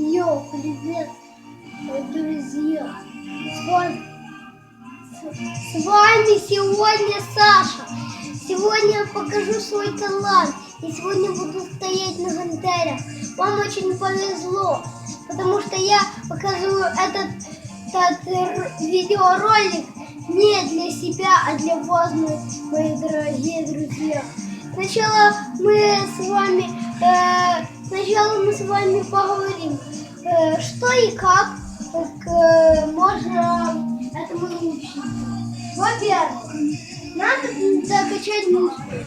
Йоу, привет, друзья! С вами, с, вами сегодня Саша. Сегодня я покажу свой талант. И сегодня буду стоять на гантелях. Вам очень повезло, потому что я показываю этот, этот видеоролик не для себя, а для вас, мои, дорогие друзья. Сначала мы с вами, сначала мы с вами поговорим, э, что и как, как э, можно этому научиться. Во-первых, надо закачать мускулы.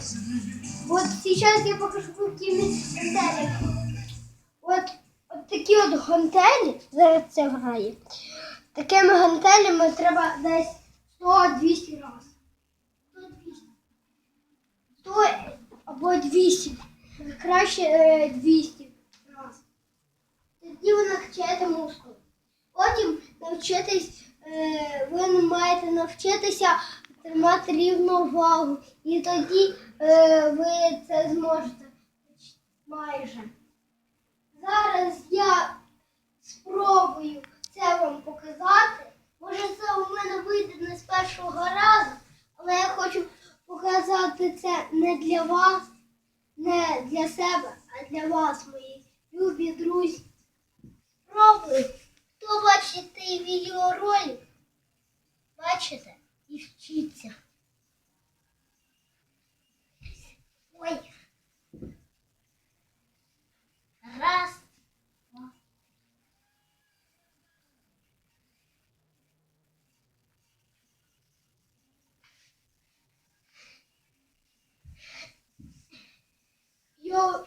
Вот сейчас я покажу какими гантелями. От, от такі от гантелі, зараз це грає. Такими гантелями треба десь 100-200 разів. 100 100 або 200. Краще е, 200 Навчитись, е, ви маєте навчитися тримати рівну вагу. І тоді е, ви це зможете майже. Зараз я спробую це вам показати. Може, це у мене вийде не з першого разу, але я хочу показати це не для вас, не для себе, а для вас, мої любі друзі. Спробуй. Відеоролик, бачите і вчиться. Ой. Раз. два. Йоу,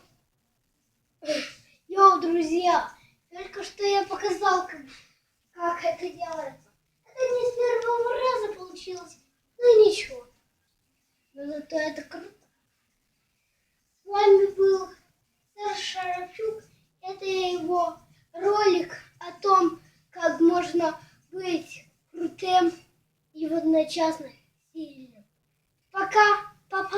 йоу, друзья, только что я показал, как, как это делается. Это не с первого раза получилось, но ничего. Но зато это круто. С вами был Саша Шарапчук. Это его ролик о том, как можно быть крутым и водночасно сильным. Пока, папа.